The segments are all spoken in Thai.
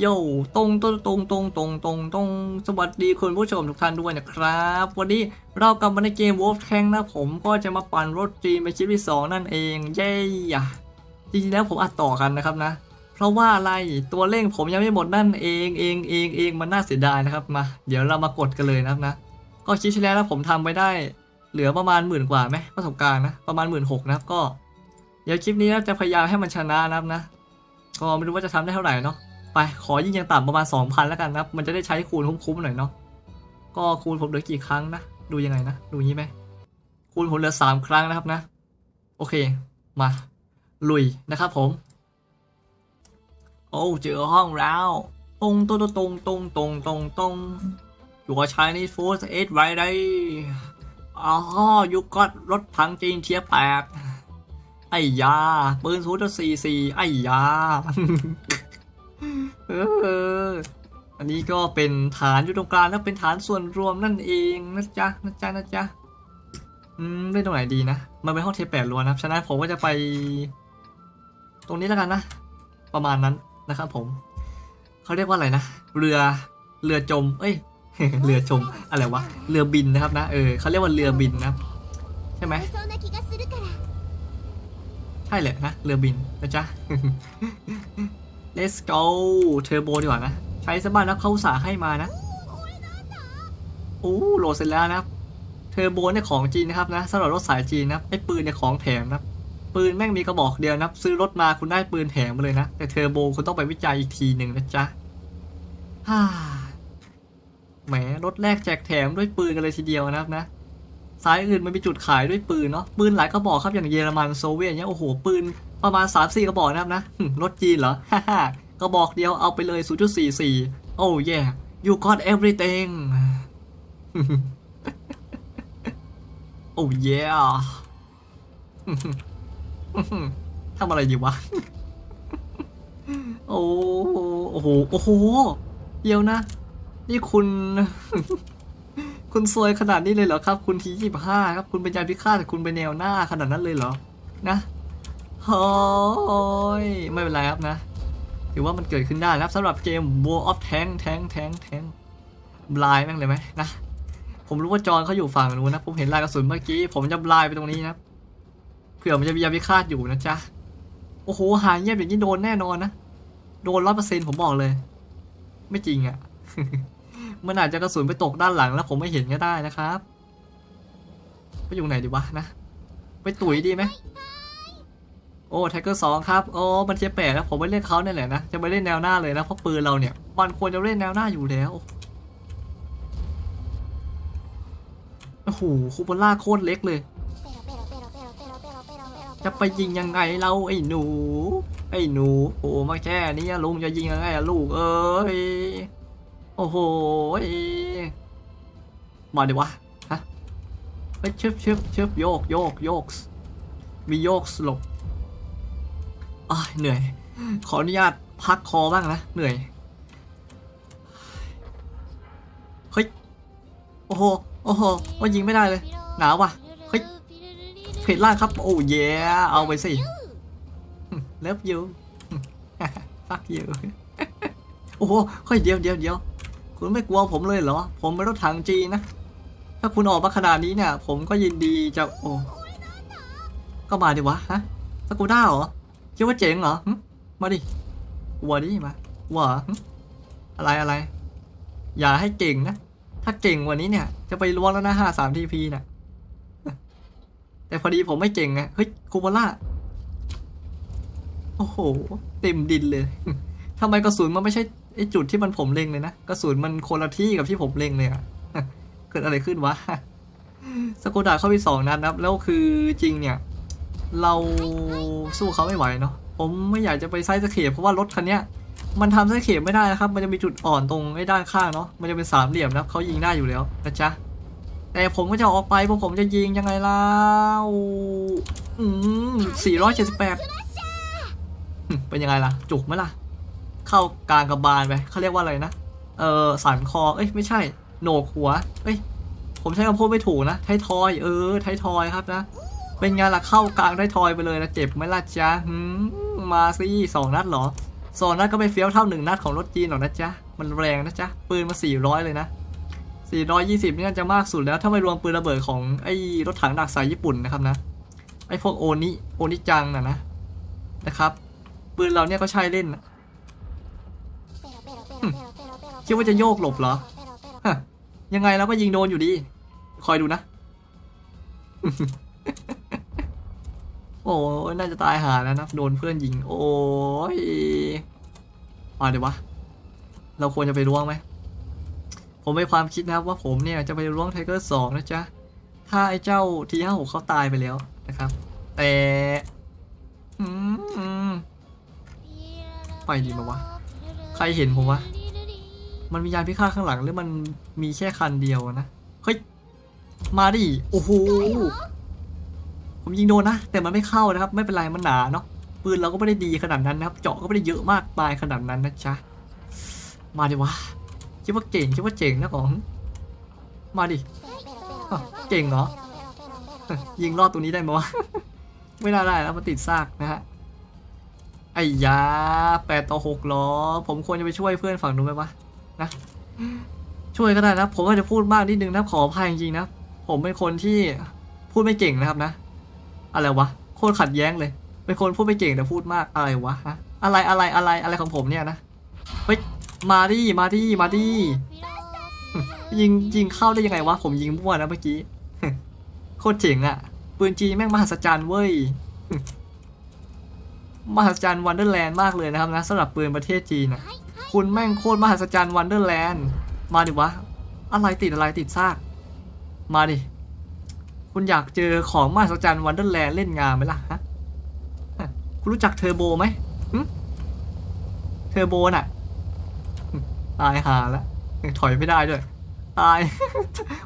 โย่ตรงตรงตรงตรงตรงตรงตรงสวัสดีคุณผู้ชมทุกท่านด้วยนะครับ วันนี้เรากลับมาในเกม Wolf Tank นะผมก็จะมาปั่นรถจีนไปชิปที่สองนั่นเองเย้จริงๆแล้วผมอัดต่อกันนะครับนะ เพราะว่าอะไรตัวเร่งผมยังไม่หมดนั่นเองเองเองเองมันน่าเสียดายนะครับมา เดี๋ยวเรามากดกันเลยนะครับนะ ก็คลิปที่แล้วนะผมทำไปได้ เหลือประมาณหมื่นกว่าไหมประสบการณ์นะประมาณหมื่นหกนะก็ เดี๋ยวคลิปนี้นะจะพยายามให้มันชนะนะครับนะก็ไม่รู้ว่าจะทำได้เท่าไหร่เนาะ ไปขอยิงยังต่ำประมาณ 2,000 แล้วกันนะครับ มันจะได้ใช้คูณคุ้มๆหน่อยเนาะก็คูณผมเหลือกี่ครั้งนะ ดูยังไงนะ ดูงี้ไหมคูณผมเหลือ 3 ครั้งนะครับนะ โอเค มา ลุยนะครับผม โอ้เจอห้องแล้วตรงตรงตรงตรงตรงตรงตรงอยู่กับ Chinese Food 8ไรได้อ๋อยุก็รถถังจีนเทียบแปดไอ้ยา ปืนศูนย์สี่สี่ไอ้ยา อันนี้ก็เป็นฐานอยู่ตรงกลางแล้วเป็นฐานส่วนรวมนั่นเองนะจ๊ะนะจ๊ะนะจ๊ะอืมได้ตรงไหนดีนะ มันเป็นห้องเทปแปดล้วนนะฉะนั้นผมก็จะไป ตรงนี้แล้วกันนะ ประมาณนั้นนะครับผม เขาเรียกว่าอะไรนะ เรือ เรือจม เอ้ย เรือจมอะไรวะ เรือบินนะครับนะ เออเขาเรียกว่าเรือบินนะ ใช่ไหมใช่แหละนะ เรือบินนะจ๊ะ let's go เทอร์โบดีกว่านะ ใช้สบ้านแล้วเขาสาให้มานะโอ้โหลดเสร็จแล้วนะเทอร์โบเนี่ยของจีนนะครับนะสำหรับรถสายจีนนะครับไอ้ปืนเนี่ยของแถมนะปืนแม่งมีกระบอกเดียวนะซื้อรถมาคุณได้ปืนแถมมาเลยนะแต่เทอร์โบคุณต้องไปวิจัยอีกทีหนึ่งนะจ๊ะฮ่าแหมรถแรกแจกแถมด้วยปืนกันเลยทีเดียวนะครับนะ สายอื่นมันมีจุดขายด้วยปืนเนาะปืนหลายกระบอกครับอย่างเยอรมันโซเวียตเนี่ยโอ้โหปืนประมาณ3 4กระบอกนะครับนะรถจีนเหรอฮ่าฮ่ากระบอกเดียวเอาไปเลย 0.44 โอ้ย you got everything โอ้ยทำอะไรดีวะโอ้โอ้โห โอ้โห เดี๋ยวนะ นี่คุณ คุณซวยขนาดนี้เลยเหรอครับ คุณทียี่ห้าครับ คุณเป็นยานพิฆาตแต่คุณเป็นแนวหน้าขนาดนั้นเลยเหรอ นะโอ้ยไม่เป็นไรครับนะ ถือว่ามันเกิดขึ้นได้นะครับสำหรับเกม War of Tank Tank Tank Tank บลายแม่งเลยไหมนะ ผมรู้ว่าจอนเขาอยู่ฝั่งนู้นนะ ผมเห็นลายกระสุนเมื่อกี้ ผมจะบลายไปตรงนี้นะ เผื่อมันจะมียาพิฆาตอยู่นะจ๊ะ โอ้โห หายเงียบอย่างนี้โดนแน่นอนนะ โดนร้อยเปอร์เซ็นต์ผมบอกเลย ไม่จริงอะ่ะ มันอาจจะกระสุนไปตกด้านหลังแล้วผมไม่เห็นก็ได้นะครับไปอยู่ไหนดีวะนะ ไปตุ๋ยดีไหมโอ้แท็กเกอร์สองครับโอ้มันเจ็บแปล้วผมไม่เล่นเขาเนี่ยแหละนะจะไม่เล่นแนวหน้าเลยนะเพราะปืนเราเนี่ยมันควรจะเล่นแนวหน้าอยู่แล้วโอ้โหคูบอล่าโคตรเล็กเลย จะไปยิงยังไงเราไอ้หนู ไอ้หนูโอ้มาแค่นี้ลุงจะยิงยังไงลูกเอ้ย โอ้โหยมาดิวะ ฮะ เฮ้ยชึบชึบชึบโยกโยกโยก มีโยกสลบอ้ายเหนื่อย ขออนุญาตพักคอบ้างนะ เหนื่อย เฮ้ย โอ้โห โอ้โหว่ายิงไม่ได้เลย หนาวว่ะ เฮ้ย เพจล่างครับ โอ้เย่เอาไปสิเลิฟยูฟักยูโอ้โหเฮ้ยเดี๋ยวเดี๋ยวเดี๋ยว คุณไม่กลัวผมเลยเหรอ ผมเป็นรถถังจีนนะ ถ้าคุณออกมาขนาดนี้เนี่ย ผมก็ยินดีจะโอ้ก็มาดิวะฮะสกูด้าเหรอคิดว่าเจ๋งเหรอมาดิกลัวดิมาวัวอะไรอะไร อย่าให้เก่งนะ ถ้าเก่งกว่านี้เนี่ย จะไปล้วงแล้วนะห้าสามทีพีน่ะ แต่พอดีผมไม่เก่งไงเฮ้ยคูโบล่าโอ้โห เต็มดินเลยทำไมกระสุนมันไม่ใช่ ไอจุดที่มันผมเล็งเลยนะกระสุนมันคนละที่กับที่ผมเล็งเลยอะเกิดอะไรขึ้นวะสโกดาเข้าไปสองนัดนะครับ แล้วคือจริงเนี่ย เราสู้เขาไม่ไหวเนาะผมไม่อยากจะไปไซส์สเคปเพราะว่ารถคันเนี้ยมันทำไซส์สเคปไม่ได้นะครับ มันจะมีจุดอ่อนตรงไอ้ด้านข้างเนาะมันจะเป็นสามเหลี่ยมนะครับเขายิงได้อยู่แล้วนะจ๊ะแต่ผมก็จะออกไปเพราะผมจะยิงยังไงล่ะอืมสี่ร้อยเจ็ดสิบแปดเป็นยังไงล่ะ จุกไหมล่ะ เข้ากลางกระบาลไปเขาเรียกว่าอะไรนะ เออสันคอ เอ้ยไม่ใช่ โหนกหัว เอ้ยผมใช้คำพูดไม่ถูกนะไทยทอย เออไทยทอยครับนะ เป็นไงล่ะเข้ากลางไททอยไปเลยนะเจ็บไหมล่ะจ๊ะมมาสิสองนัดเหรอสองนัดก็ไม่เฟี้ยวเท่าหนึ่งนัดของรถจีนหรอกนะจ๊ะมันแรงนะจ๊ะปืนมา400เลยนะ420นี่น่าจะมากสุดแล้ว ถ้าไม่รวมปืนระเบิดของไอ้รถถังดักสายญี่ปุ่นนะครับนะไอ้พวกโอนิโอนิจังน่ะนะนะครับปืนเราเนี่ยก็ใช้เล่นนะ คิดว่าจะโยกหลบเหรอฮะยังไงเราก็ยิงโดนอยู่ดี คอยดูนะ โอ้ยน่าจะตายหาแล้วนะ โดนเพื่อนยิง โอ้ยมาเดี๋ยววะ เราควรจะไปล้วงไหม ผมมีความคิดนะครับว่าผมเนี่ยจะไปล้วงไทเกอร์สองนะจ๊ะ ถ้าไอ้เจ้าทีห้าหกเขาตายไปแล้วนะครับ แต่ไปดีมาวะ ใครเห็นผมวะ มันมียานพิฆาตข้างหลังหรือมันมีแค่คันเดียวนะ เฮ้ย มาดิ โอ้โห ผมยิงโดนนะ แต่มันไม่เข้านะครับ ไม่เป็นไร มันหนาเนาะ ปืนเราก็ไม่ได้ดีขนาดนั้นนะครับ เจาะก็ไม่ได้เยอะมากมายขนาดนั้นนะจ๊ะ มาดิวะ คิดว่าเก่ง คิดว่าเจ๋งนะของ มาดิอะเก่งเหรอ ยิงรอดตัวนี้ได้ไหมวะ ไม่น่าได้แล้วมันติดซากนะฮะไอ้ยาแปดต่อหกล้อ ผมควรจะไปช่วยเพื่อนฝั่งนู้นไหมวะ นะช่วยก็ได้นะผมอาจจะพูดมากนิดนึงนะขออภัยจริงๆนะผมเป็นคนที่พูดไม่เก่งนะครับนะ อะไรวะโคตรขัดแย้งเลย เป็นคนพูดไม่เก่งแต่พูดมากอะไรวะฮะอะไรอะไรอะไรอะไรของผมเนี่ยนะเฮ้ยมาดิมาดิมาดิยิงยิงเข้าได้ยังไงวะผมยิงมั่วนะเมื่อกี้โคตรเจ๋งอะปืนจีนแม่งมหัศจรรย์เว้ยมหัศจรรย์วันเดอร์แลนด์มากเลยนะครับนะสำหรับปืนประเทศจีนนะ คุณแม่งโคตรมหัศจรรย์วันเดอร์แลนด์ มาดิวะ อะไรติดอะไรติดซาก มาดิ คุณอยากเจอของมหัศจรรย์วันเดอร์แลนด์เล่นงานไหมล่ะฮะ คุณรู้จักเทอร์โบไหมหึเทอร์โบน่ะ ตายหาแล้วถอยไม่ได้ด้วย ตาย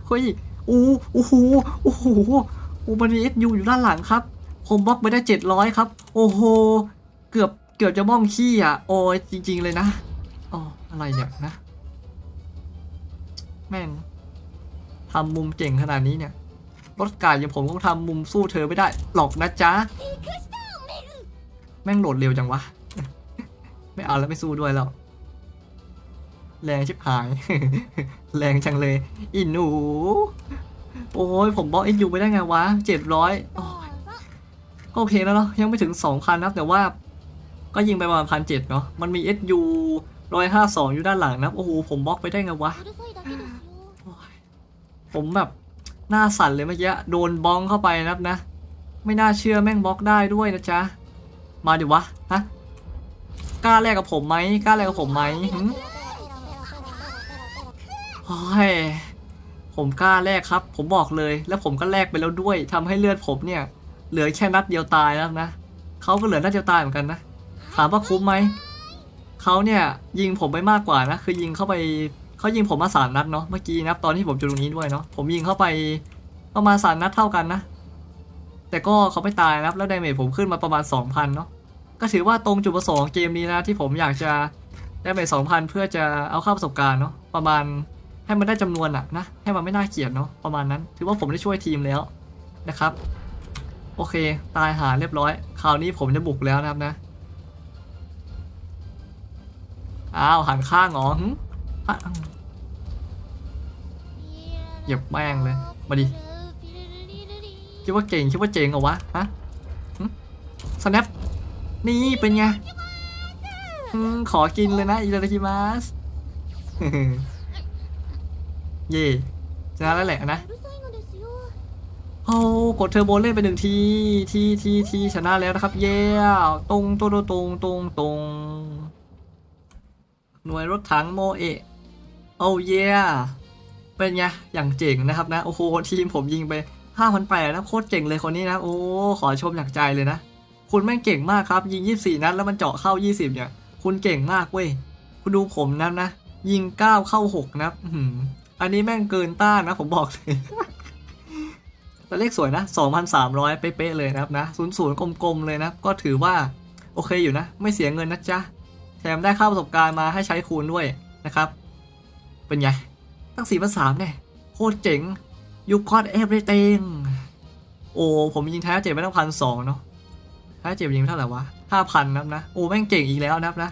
เฮ้ยอู้โอ้โหโอ้โหโอ้มันมีเอสยูอยู่ด้านหลังครับผมบล็อกไปได้เจ็ดร้อยครับ โอ้โห เกือบเกือบจะม่องขี้อะ โอ้ยจริง ๆ เลยนะ อ๋ออะไรเนี่ยนะ แม่งทำมุมเก่งขนาดนี้เนี่ย รถกายอย่างผมก็ทำมุมสู้เธอไม่ได้ หรอกนะจ๊ะ แม่งโหลดเร็วจังวะ ไม่เอาแล้วไม่สู้ด้วยแล้ว แรงชิบหาย แรงจังเลยอีหนู โอ้ยผมบล็อกเอ็นยูไปได้ไงวะเจ็ดร้อยก็โอเคแล้วเนาะยังไม่ถึงสองพันนะแต่ว่า ก็ยิงไปประมาณพันเจ็ดเนาะมันมี SU ร้อยห้าสองอยู่ด้านหลังนะโอ้โหผมบล็อกไปได้ไงวะผมแบบหน้าสั่นเลยเมื่อกี้โดนบ้องเข้าไปนะครับนะ ไม่น่าเชื่อแม่งบล็อกได้ด้วยนะจ๊ะมาดิวะฮะกล้าแลกกับผมไหมกล้าแลกกับผมไหมหึโอ้ยผมกล้าแลกครับ ผมบอกเลยแล้วผมก็แลกไปแล้วด้วยทำให้เลือดผมเนี่ย เหลือแค่นัดเดียวตายแล้วนะเขาก็เหลือนัดเดียวตายเหมือนกันนะถามว่าคุ้มไหม เขาเนี่ยยิงผมไปมากกว่านะ คือยิงเข้าไปเขายิงผมมาสามนัดเนาะเมื่อกี้นะตอนที่ผมอยู่ตรงนี้ด้วยเนาะผมยิงเข้าไปประมาณสามนัดเท่ากันนะ แต่ก็เขาไม่ตายนะแล้วไดเมจผมขึ้นมาประมาณสองพันเนาะก็ถือว่าตรงจุดประสงค์ของเกมนี้นะที่ผมอยากจะได้เมจสองพันเพื่อจะเอาเข้าประสบการณ์เนาะประมาณให้มันได้จำนวนอะนะให้มันไม่น่าเกลียดเนาะประมาณนั้น ถือว่าผมได้ช่วยทีมแล้วนะครับ โอเค ตายหาเรียบร้อย คราวนี้ผมจะบุกแล้วนะครับนะ อ้าวหันข้างหรอหึอะเหยียบแม่งเลย มาดิ คิดว่าเก่งคิดว่าเจ๋งเหรอวะ ฮะสแนปนี่เป็นไงอขอกินเลยนะอิตาลีมาสเย่ชนะแล้วแหละนะ โอ้กดเทอร์โบเล่นไปหนึ่งทีทีทีทีชนะแล้วนะครับ เย่ตรงตรงตรงตรงตรง หน่วยรถถังโมเอะโอ้เย่เป็นไง อย่างเจ๋งนะครับนะ โอ้โห ทีมผมยิงไป5,800นะโคตรเจ๋งเลยคนนี้นะ โอ้ ขอชมจากใจเลยนะ คุณแม่งเก่งมากครับ ยิง 24 นัดแล้วมันเจาะเข้า 20 เนี่ย คุณเก่งมากเว้ย คุณดูผมนะนะ ยิง 9 เข้า 6 นะอื้อหืออันนี้แม่งเกินต้านนะ ผมบอกเลยแต่เลขสวยนะ 2,300 เป๊ะๆเลยนะครับนะ 00 กลมๆ เลยนะ ก็ถือว่าโอเคอยู่นะ ไม่เสียเงินนะจ๊ะ แถมได้ค่าประสบการณ์มาให้ใช้คูณด้วยนะครับ เป็นไง ตั้งสี่พันสามเนี่ยโคตรเจ๋งยูคอดเอฟเรเตงโอ้ผมยิงแท้เจ็บไปตั้งพันสองเนาะแท้เจ็บยิงเท่าไหร่วะห้าพันนับนะ โอ้แม่งเก่งอีกแล้วนับนะ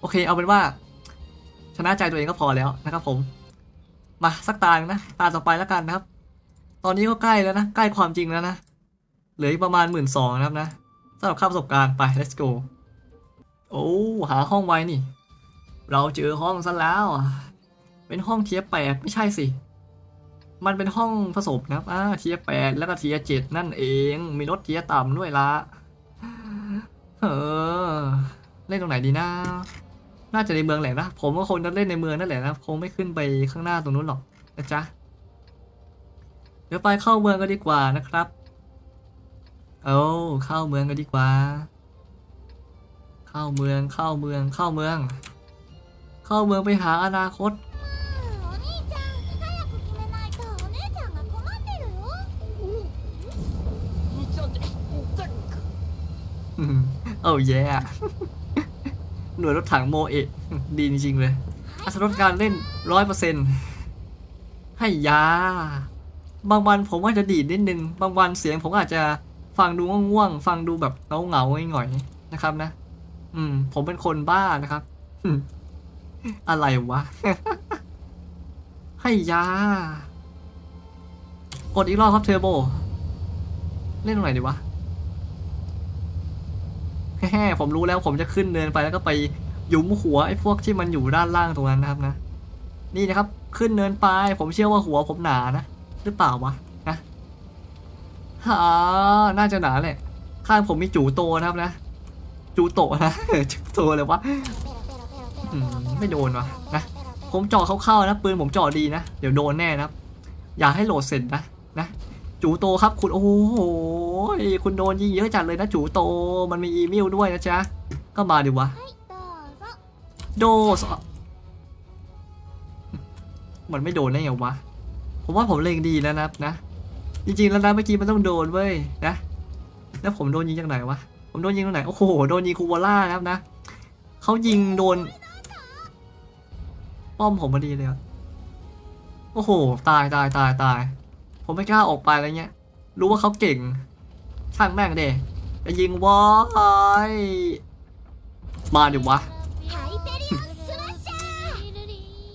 โอเคเอาเป็นว่า ชนะใจตัวเองก็พอแล้วนะครับผม มาสักตาหนึ่งนะ ตาต่อไปแล้วกันนะครับ ตอนนี้ก็ใกล้แล้วนะ ใกล้ความจริงแล้วนะ เหลืออีกประมาณหมื่นสองนะครับนะสำหรับค่าประสบการณ์ไป let's go โอ้หาห้องไว้นี่ เราเจอห้องซะแล้ว เป็นห้องเทียแปดไม่ใช่สิ มันเป็นห้องผสมนะครับอ่าเทียแปดแล้วก็เทียเจ็ดนั่นเอง มีรถเทียต่ำด้วยละเออ เล่นตรงไหนดีนะ น่าจะในเมืองแหละนะ ผมก็คงจะเล่นในเมืองนั่นแหละนะ คงไม่ขึ้นไปข้างหน้าตรงนู้นหรอกนะจ๊ะ เดี๋ยวไปเข้าเมืองกันดีกว่านะครับโอ้เข้าเมืองกันดีกว่า เข้าเมืองเข้าเมืองเข้าเมือง เข้าเมืองไปหาอนาคตเอาแย่หน่วยรถถังโมเอะดีจริงเลยอัตราการเล่นร้อยเปอร์เซ็นต์ให้ยา บางวันผมอาจจะดีดนิดนึง บางวันเสียงผมอาจจะฟังดูง่วงๆ ฟังดูแบบเงาเงาหน่อยๆนะครับนะ อืม ผมเป็นคนบ้านะครับอะไรวะ ให้ยากดอีกรอบครับเทอร์โบ เล่นตรงไหนดีวะแฮ่ผมรู้แล้วผมจะขึ้นเนินไปแล้วก็ไปหยุมหัวไอ้พวกที่มันอยู่ด้านล่างตรงนั้นนะครับนะ นี่นะครับ ขึ้นเนินไป ผมเชื่อว่าหัวผมหนานะ หรือเปล่าวะนะฮ่าน่าจะหนาแหละ ข้างผมมีจูโตนะครับนะ จูโตนะจูโตเลยวะไม่โดนวะนะผมจ่อเข้าๆนะปืนผมจ่อดีนะเดี๋ยวโดนแน่นะอย่าให้โหลดเสร็จนะนะจูโตครับคุณโอ้โหคุณโดนยิงเยอะจัดเลยนะจูโตมันมีอีมิลด้วยนะจ๊ะก็มาดิวะโดสมันไม่โดนได้ยังวะผมว่าผมเล็งดีแล้วนะนะจริงๆแล้วนะเมื่อกี้มันต้องโดนเว้ยนะแล้วผมโดนยิงจากไหนวะ ผมโดนยิงตรงไหน โอ้โห โดนยิงคูโบล่าครับนะ เขายิงโดน ป้อมผมพอดีเลยโอ้โห ตายตายตายตาย ผมไม่กล้าออกไปอะไรเงี้ย รู้ว่าเขาเก่ง ช่างแม่งเดจะยิงวอยมาดิวะ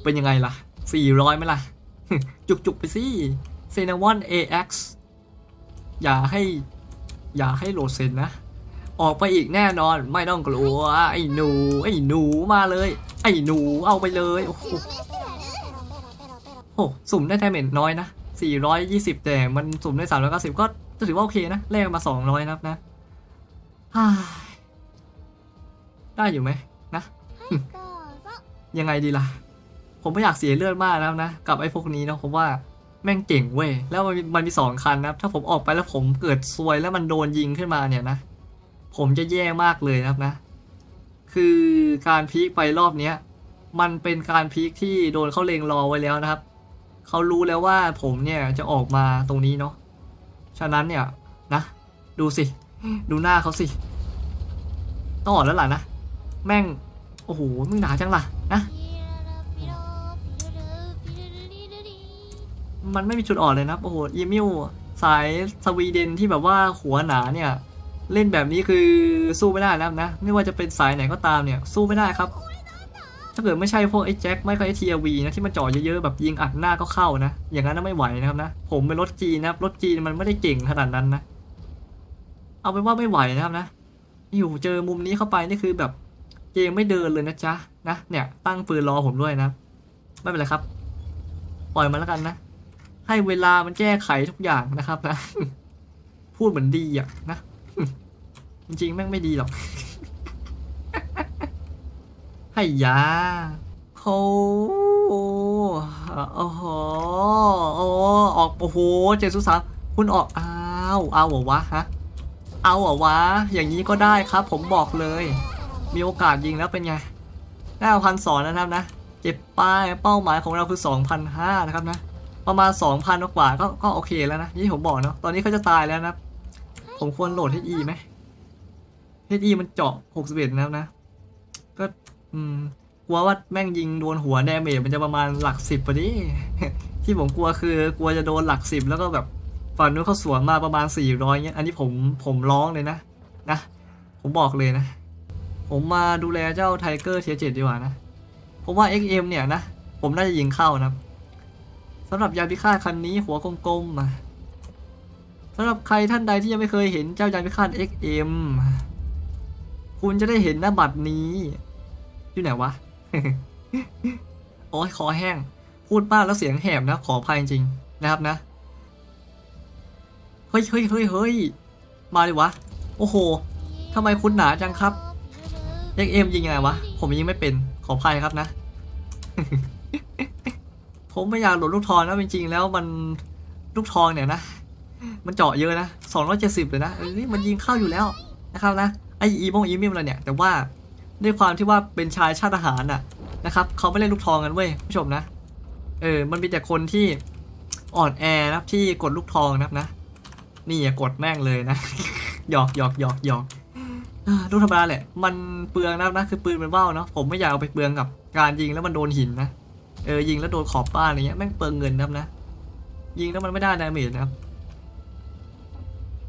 เป็นยังไงล่ะ 400ไหมล่ะ จุกๆไปสิเซนาวอน AX อย่าให้ อย่าให้โหลดเซนนะ ออกไปอีกแน่นอน ไม่ต้องกลัว ไอ้หนู ไอ้หนูมาเลย ไอ้หนูเอาไปเลยโอ้โหสุ่มได้แทมเมนน้อยนะ 420 แต่มันสุ่มได้ 390 ก็ถือว่าโอเคนะแลกมา 200 นะครันะได้อยู่ไหมนะ ยังไงดีล่ะ ผมไม่อยากเสียเลือดมากนะครันะ กับไอ้พวกนี้นะผมว่าแม่งเก่งเว้ย แล้วมันมีสองคันนะถ้าผมออกไปแล้วผมเกิดซวยแล้วมันโดนยิงขึ้นมาเนี่ยนะ ผมจะแย่มากเลยนะนะ คือการพีคไปรอบเนี้ย มันเป็นการพีคที่โดนเขาเลงรอไว้แล้วนะครับ เขารู้แล้วว่าผมเนี่ยจะออกมาตรงนี้เนาะ ฉะนั้นเนี่ยนะ ดูสิ ดูหน้าเขาสิต้องออกแล้วล่ะนะ แม่ง โอ้โห มึงหนาจังล่ะนะ มันไม่มีจุดอ่อนเลยนะ โอ้โหอิมิวสายสวีเดนที่แบบว่าหัวหนาเนี่ย เล่นแบบนี้คือสู้ไม่ได้แล้วนะ ไม่ว่าจะเป็นสายไหนก็ตามเนี่ย สู้ไม่ได้ครับ ถ้าเกิดไม่ใช่พวกไอ้แจ็คไม่ก็ไอ้ทีวีนะที่มันจ่อเยอะๆแบบยิงอัดหน้าก็เข้านะ อย่างนั้นน่ะไม่ไหวนะครับนะ ผมเป็นรถจีนนะครับรถจีนมันไม่ได้เก่งขนาดนั้นนะ เอาเป็นว่าไม่ไหวนะครับนะ อยู่เจอมุมนี้เข้าไปนี่คือแบบเกมไม่เดินเลยนะจ๊ะนะเนี่ยตั้งปืนรอผมด้วยนะ ไม่เป็นไรครับ ปล่อยมันแล้วกันนะ ให้เวลามันแก้ไขทุกอย่างนะครับนะ พูดเหมือนดีอะนะ จริงๆแม่งไม่ดีหรอกให้ยาเขาโอ้โหโอ้ออกโอ้โหเจสุสามคุณออกอ้าวเอาเหรอวะฮะเอาเหรอวะ อย่างนี้ก็ได้ครับ ผมบอกเลย มีโอกาสยิงแล้วเป็นไงได้พันสองนะครับนะ เก็บป้ายเป้าหมายของเราคือ 2,500 นะครับนะ ประมาณ 2,000 กว่าก็ก็โอเคแล้วนะที่ผมบอกเนาะ ตอนนี้เขาจะตายแล้วนะ ผมควรโหลด HE ไหม HE มันเจาะ61นะครับนะ ก็ อืม กลัวว่าแม่งยิงโดนหัวแดเมจมันจะประมาณหลักสิบพอดี ที่ผมกลัวคือกลัวจะโดนหลักสิบแล้วก็แบบฝั่งนู้นเขาสวนมาประมาณ400เงี้ย อันนี้ผมผมร้องเลยนะ นะ ผมบอกเลยนะ ผมมาดูแลเจ้าไทเกอร์เทียเจ็ดดีกว่านะ ผมว่า XM เนี่ยนะ ผมน่าจะยิงเข้านะสำหรับยานพิฆาตคันนี้หัวกลมๆมาสำหรับใครท่านใดที่ยังไม่เคยเห็นเจ้ายานพิฆาต XM คุณจะได้เห็นหน้าบัตรนี้ อยู่ไหนวะ โอ้ยคอแห้ง พูดมาแล้วเสียงแหบนะ ขออภัยจริงๆนะครับนะ เฮ้ยเฮ้ยเฮ้ยเฮ้ยมาดิวะ โอ้โหทำไมคุณหนาจังครับ XM ยิงยังไงวะ ผมยิงไม่เป็น ขออภัยครับนะ ผมไม่อยากหลดลูกทองนะจริงๆแล้วมันลูกทองเนี่ยนะ มันเจาะเยอะนะ270เลยนะเออนี่มันยิงเข้าอยู่แล้วนะครับนะ ออีมงอีมิมอะไรเนี่ย แต่ว่าด้วยความที่ว่าเป็นชายชาติทหารน่ะนะครับเขาไม่เล่นลูกทองกันเว้ยผู้ชมนะ เออ มันมีแต่คนที่อ่อนแอนะที่กดลูกทองนะนะ นี่อย่ากดแม่งเลยนะ หยอกหยอกหยอกหยอกลูกธรรมดาแหละ มันเปลืองนะครับนะ คือปืนมันเบ้าเนาะ ผมไม่อยากเอาไปเปลืองกับการยิงแล้วมันโดนหินนะ เออ ยิงแล้วโดนขอบบ้านอะไรเงี้ย แม่งเปลืองเงินนะนะ ยิงแล้วมันไม่ได้ดาเมจนะครับ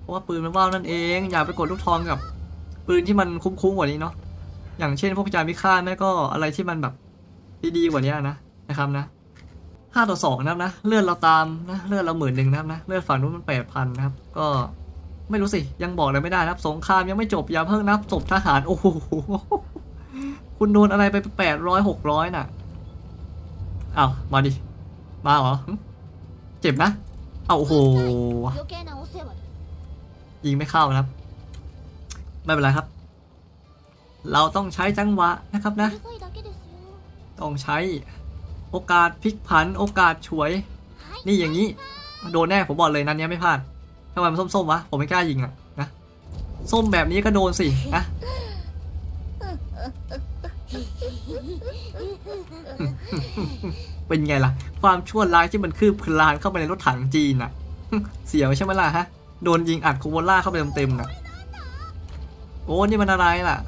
เพราะว่าปืนมันเบ้านั่นเอง อย่าไปกดลูกทองกับ ปืนที่มันคุ้มๆกว่านี้เนาะอย่างเช่นพวกจามิฆาตแม่ก็อะไรที่มันแบบดีๆกว่านี้นะนะครับนะห้าต่อสองนะครับนะเลือดเราตามนะเลือดเราหมื่นหนึ่งนะครับนะเลือดฝั่งนู้นมันแปดพันนะครับ ก็ไม่รู้สิยังบอกเลยไม่ได้นับ สงครามยังไม่จบอย่าเพิ่งนับศพทหารโอ้โหคุณโดนอะไรไปแปดร้อยหกร้อยน่ะอ้าวมาดิมาเหรอเจ็บนะ เอาโอ้โหยิงไม่เข้านะครับ ไม่เป็นไรครับ เราต้องใช้จังหวะนะครับนะ ต้องใช้โอกาสพลิกผันโอกาสฉวย นี่อย่างนี้ โดนแน่ผมบอกเลยนั้นเนี้ยไม่พลาดทำไมมันส้มๆวะผมไม่กล้ายิงอะนะส้มแบบนี้ก็โดนสินะเป็นไงล่ะ ความชั่วร้ายที่มันคืบพลานเข้าไปในรถถังจีนน่ะ เสียวใช่ไหมล่ะฮะ โดนยิงอัดคูโบล่าเข้าไปเต็มๆน่ะ โอ้นี่มันอะไรล่ะ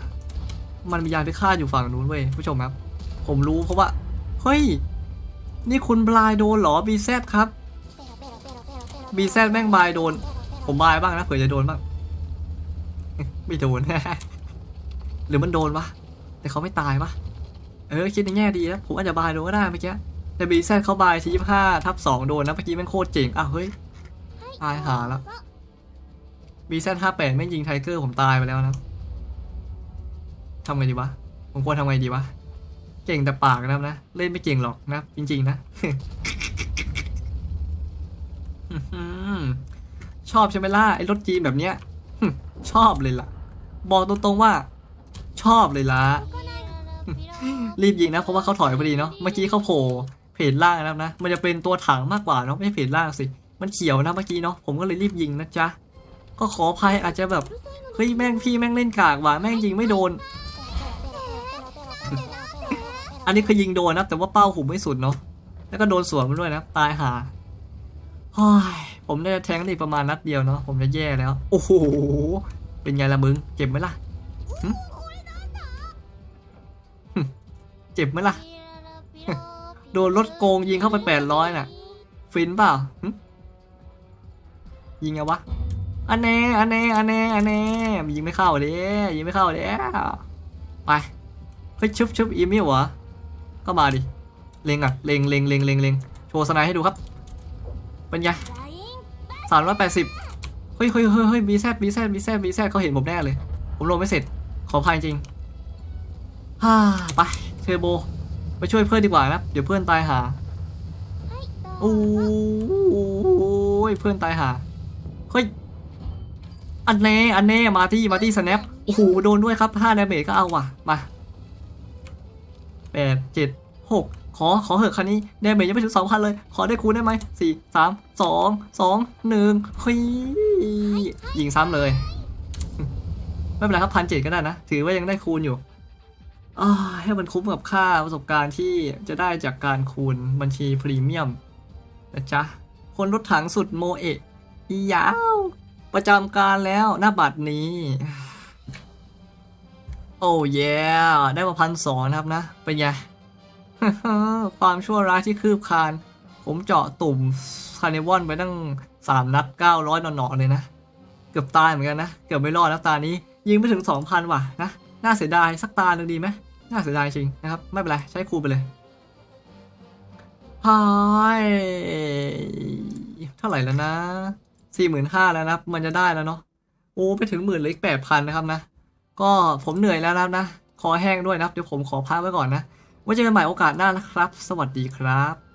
มันมียานพิฆาตอยู่ฝั่งนู้นเว้ยผู้ชมครับ ผมรู้เพราะว่า เฮ้ย นี่คุณบลายโดนหรอบีแซดครับบีแซดแม่งบายโดน ผมบายบ้างนะเผื่อจะโดนบ้างไม่โดน หรือมันโดนวะแต่เขาไม่ตายวะเออคิดในแง่ดีนะผมอาจจะบายโดนก็ได้เมื่อกี้แต่บีแซดเขาบายที่ยี่ห้าทับสองโดนนะเมื่อกี้แม่งโคตรเจ๋งอ้าวเฮ้ยตายหาแล้วบีแซดห้าแปดไม่งยิงไทเกอร์ผมตายไปแล้วนะ ทำไงดีวะ ผมควรทำไงดีวะ เก่งแต่ปากนะครับนะ เล่นไม่เก่งหรอกนะ จริง ๆ นะชอบใช่ไหมล่ะไอ้รถจีนแบบเนี้ยชอบเลยล่ะ บอกตรงๆว่า ชอบเลยล่ะ รีบยิงนะเพราะว่าเขาถอยพอดีเนาะเมื่อกี้เขาโผล่เพจล่างนะครับนะ มันจะเป็นตัวถังมากกว่าเนาะไม่ใช่เพจล่างสิ มันเขียวนะเมื่อกี้เนาะผมก็เลยรีบยิงนะจ๊ะก็ขออภัยอาจจะแบบเฮ้ยแม่งพี่แม่งเล่นกากว่ะแม่งยิงไม่โดน อันนี้คือยิงโดนนะ แต่ว่าเป้าหุมไม่สุดเนาะ แล้วก็โดนสวนมันด้วยนะ ตายหาผมได้แทงได้อีกประมาณนัดเดียวเนาะ ผมจะแย่แล้ว โอ้โห เป็นไงล่ะมึง เจ็บไหมล่ะ เจ็บไหมล่ะ โดนรถโกงยิงเข้าไปแปดร้อยน่ะ ฟินเปล่า ยิงไงวะอันแน่อันแน่อันแน่อันแน่ยิงไม่เข้าเด้ยิงไม่เข้าเด้ไป เฮ้ยชุบชุบอีมิวเหรอก็มาดิเล็งอะเล็งเล็งเล็งเล็งเล็งโชว์สไนด์ให้ดูครับ เป็นไงสามร้อยแปดสิบเฮ้ยเฮ้ยเฮ้ยเฮ้ยบีแซดบีแซดบีแซดบีแซดเขาเห็นผมแน่เลย ผมลงไม่เสร็จ ขออภัยจริงฮ่าไปเทอร์โบ ไปช่วยเพื่อนดีกว่านะเดี๋ยวเพื่อนตายหาโอ้ยเพื่อนตายหา เฮ้ย อันแน่อันแน่มาที่มาที่สแนปโอ้โหโดนด้วยครับห้าดาเมจก็เอาว่ะ มา ดเจ็ดหกขอ ขอเหอะคันนี้แดเมจยังไม่ถึงสองพันเลย ขอได้คูณได้ไหมสี่สามสองสองหนึ่งเฮ้ยยิงซ้ำเลย ไม่เป็นไรครับพันเจ็ดก็ได้นะ ถือว่ายังได้คูณอยู่ให้มันคุ้มกับค่าประสบการณ์ที่จะได้จากการคูณบัญชีพรีเมียมนะจ๊ะ คนรถถังสุดโมเอะยาว ประจำการแล้วหน้าบัตรนี้ โอ้เย่ได้มาพันสองนะครับนะ เป็นไง ความชั่วร้ายที่คืบคลาน ผมเจาะตุ่มคาร์นิวอนไปตั้งสามนัดเก้าร้อยหนอๆเลยนะ เกือบตายเหมือนกันนะ เกือบไม่รอดนะตานี้ ยิงไม่ถึงสองพันว่ะนะ น่าเสียดายสักตาหนึ่งดีไหมน่าเสียดายจริงนะครับ ไม่เป็นไร ใช้ครูไปเลยฮายเท่าไหร่แล้วนะสี่หมื่นห้าแล้วนะ มันจะได้แล้วเนาะ โอ้ ไปถึงหมื่นเลืออีกแปดพันนะครับนะ ก็ผมเหนื่อยแล้วนะครับนะ คอแห้งด้วยนะครับ เดี๋ยวผมขอพักไว้ก่อนนะ ไว้เจอกันใหม่โอกาสหน้านะครับ สวัสดีครับ